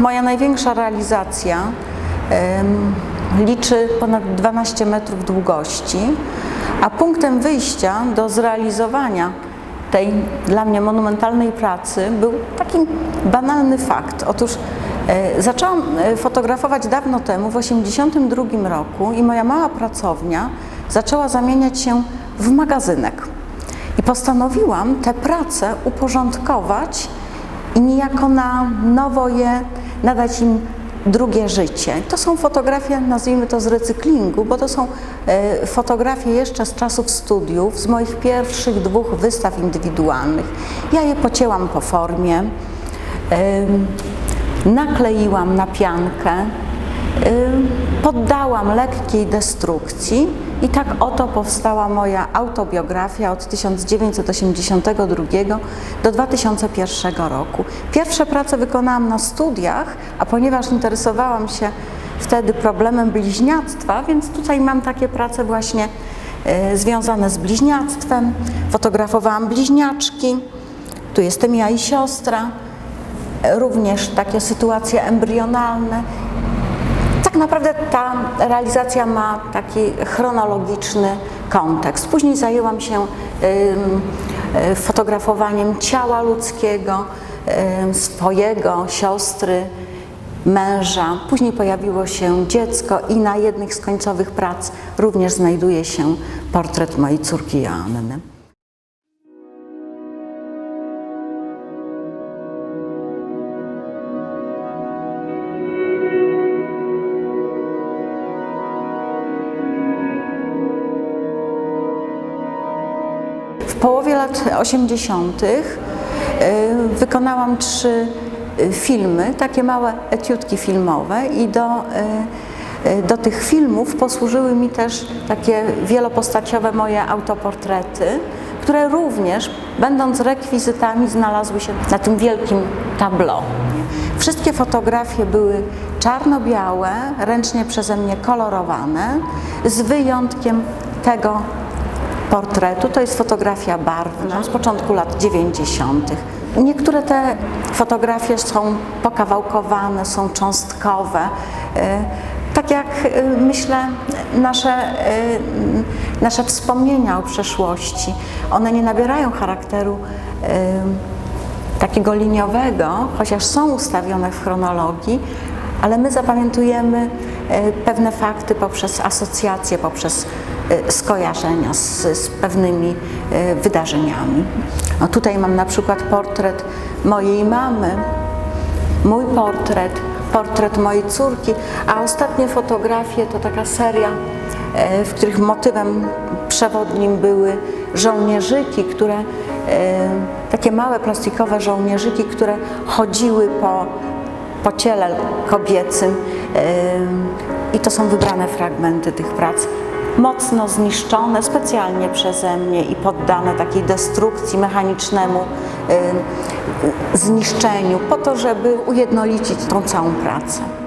moja największa realizacja liczy ponad 12 metrów długości, a punktem wyjścia do zrealizowania tej dla mnie monumentalnej pracy był taki banalny fakt. Otóż e, zaczęłam e, fotografować dawno temu, w 1982 roku i moja mała pracownia zaczęła zamieniać się w magazynek. I postanowiłam te prace uporządkować i niejako na nowo je nadać im drugie życie. To są fotografie, nazwijmy to z recyklingu, bo to są e, fotografie jeszcze z czasów studiów, z moich pierwszych dwóch wystaw indywidualnych. Ja je pocięłam po formie, nakleiłam na piankę, poddałam lekkiej destrukcji i tak oto powstała moja autobiografia od 1982 do 2001 roku. Pierwsze prace wykonałam na studiach, a ponieważ interesowałam się wtedy problemem bliźniactwa, więc tutaj mam takie prace właśnie y, związane z bliźniactwem. Fotografowałam bliźniaczki, tu jestem ja i siostra, również takie sytuacje embrionalne tak naprawdę ta realizacja ma taki chronologiczny kontekst. Później zajęłam się y, fotografowaniem ciała ludzkiego, swojego, siostry, męża. Później pojawiło się dziecko i na jednych z końcowych prac również znajduje się portret mojej córki Joanny. Połowie lat 80. y, wykonałam trzy y, filmy, takie małe etiudki filmowe i do, y, do tych filmów posłużyły mi też takie wielopostaciowe moje autoportrety, które również, będąc rekwizytami, znalazły się na tym wielkim tableau. Wszystkie fotografie były czarno-białe, ręcznie przeze mnie kolorowane, z wyjątkiem tego portretu. To jest fotografia barwna z początku lat 90. Niektóre te fotografie są pokawałkowane, są cząstkowe. E, Tak jak e, myślę, nasze, e, nasze wspomnienia o przeszłości, one nie nabierają charakteru takiego liniowego, chociaż są ustawione w chronologii, ale my zapamiętujemy e, pewne fakty poprzez asocjacje, poprzez e, skojarzenia z, z pewnymi e, wydarzeniami. No tutaj mam na przykład portret mojej mamy, mój portret, portret mojej córki, a ostatnie fotografie to taka seria, w których motywem przewodnim były żołnierzyki, które, takie małe plastikowe żołnierzyki, które chodziły po, po ciele kobiecym i to są wybrane fragmenty tych prac. Mocno zniszczone specjalnie przeze mnie i poddane takiej destrukcji mechanicznemu zniszczeniu, po to, żeby ujednolicić tą całą pracę.